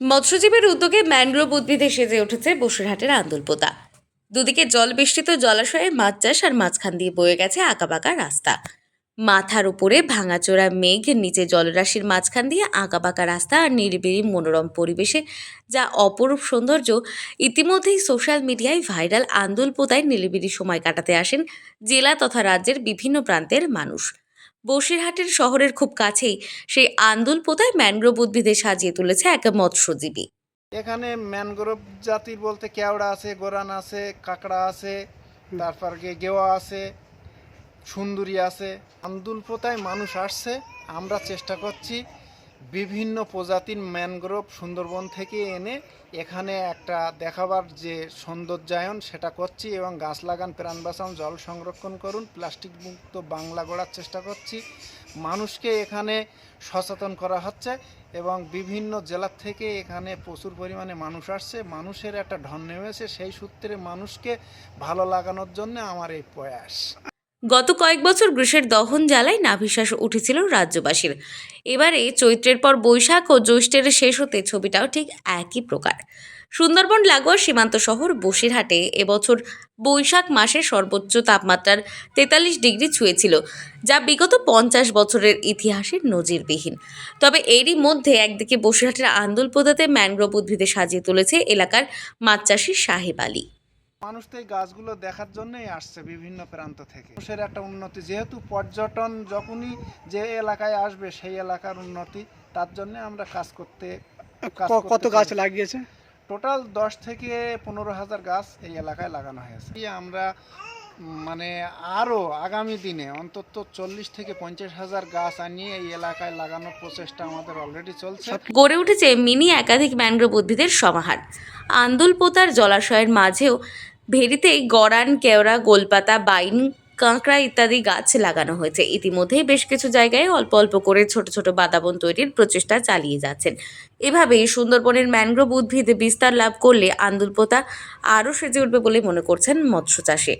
মৎস্যজীবীর উদ্যোগে ম্যানগ্রোভ উদ্ভিদে সেজে উঠেছে বসিরহাটের আন্দুলপোতা। দুদিকে জল বেষ্টিত জলাশয়ে মাছ চাষ আর মাঝখান দিয়ে বয়ে গেছে আঁকাবাঁকা রাস্তা। মাথার উপরে ভাঙাচোরা মেঘ, নিচে জলরাশির মাঝখান দিয়ে আঁকাবাঁকা রাস্তা আর নিরিবিলি মনোরম পরিবেশে যা অপরূপ সৌন্দর্য ইতিমধ্যেই সোশ্যাল মিডিয়ায় ভাইরাল আন্দুলপোতায় নিরিবিলি সময় কাটাতে আসেন জেলা তথা রাজ্যের বিভিন্ন প্রান্তের মানুষ। বসিরহাটের শহরের খুব কাছেই সেই আন্দুল পোতায় ম্যানগ্রোভ উদ্ভিদে সাজিয়ে তুলেছে এক মৎস্যজীবী। এখানে ম্যানগ্রোভ জাতির বলতে কেওড়া আছে, গোরান আছে, কাঁকড়া আছে, তারপর গেওয়া আছে, সুন্দরী আছে। আন্দুল পোতায় মানুষ আসছে, আমরা চেষ্টা করছি বিভিন্ন প্রজাতির ম্যানগ্রোভ সুন্দরবন থেকে এনে এখানে একটা দেখাবার যে সৌন্দর্যায়ন, সেটা করছি এবং গাছ লাগান, প্রাণ বাঁচান, জল সংরক্ষণ করুন, প্লাস্টিক মুক্ত বাংলা গড়ার চেষ্টা করছি। মানুষকে এখানে সচেতন করা হচ্ছে এবং বিভিন্ন জেলার থেকে এখানে প্রচুর পরিমাণে মানুষ আসছে। মানুষের একটা ঢন নেমেছে, সেই সূত্রে মানুষকে ভালো লাগানোর জন্য আমার এই প্রয়াস। গত কয়েক বছর গ্রীষ্মের দহন জ্বালায় নাভিশ্বাস উঠেছিল রাজ্যবাসীর। এবারে চৈত্রের পর বৈশাখ ও জ্যৈষ্ঠের শেষ হতে ছবিটাও ঠিক একই প্রকার। সুন্দরবন, লাগোয়া সীমান্ত শহর, বসিরহাটে এবছর বৈশাখ মাসে সর্বোচ্চ তাপমাত্রার তেতাল্লিশ ডিগ্রি ছুঁয়েছিল, যা বিগত পঞ্চাশ বছরের ইতিহাসের নজিরবিহীন। তবে এরই মধ্যে একদিকে বসিরহাটের আন্দোলপোদাতে ম্যানগ্রোভ উদ্ভিদে সাজিয়ে তুলেছে এলাকার মাছ চাষি সাহেব আলী। মানুষ তো এই গাছগুলো দেখার জন্যই আসছে বিভিন্ন প্রান্ত থেকে। মানুষের একটা উন্নতি যেহেতু পর্যটন যখনই যে এলাকায় আসবে সেই এলাকার উন্নতি তার জন্য আমরা কাজ করতে কত গাছ লাগিয়েছে? টোটাল দশ থেকে পনেরো হাজার গাছ এই এলাকায় লাগানো হয়েছে। আমরা মানে আরও আগামী দিনে অন্তত চল্লিশ থেকে পঞ্চাশ হাজার গাছ আনিয়ে এই এলাকায় লাগানোর প্রচেষ্টা আমাদের অলরেডি চলছে। গড়ে উঠেছে মিনি একাধিক ম্যানগ্রোভ উদ্ভিদের সমাহার। আন্দুলপোতার জলাশয়ের মাঝেও ভেরিতেই গড়ান, কেওড়া, গোলপাতা, বাইন, কাঁকড়া ইত্যাদি গাছ লাগানো হয়েছে। ইতিমধ্যেই বেশ কিছু জায়গায় অল্প অল্প করে ছোট ছোট বাতাবন তৈরির প্রচেষ্টা চালিয়ে যাচ্ছেন। এভাবেই সুন্দরবনের ম্যানগ্রোভ উদ্ভিদ বিস্তার লাভ করলে আন্দুলপোতা আরও সেজে উঠবে বলে মনে করছেন মৎস্য চাষে।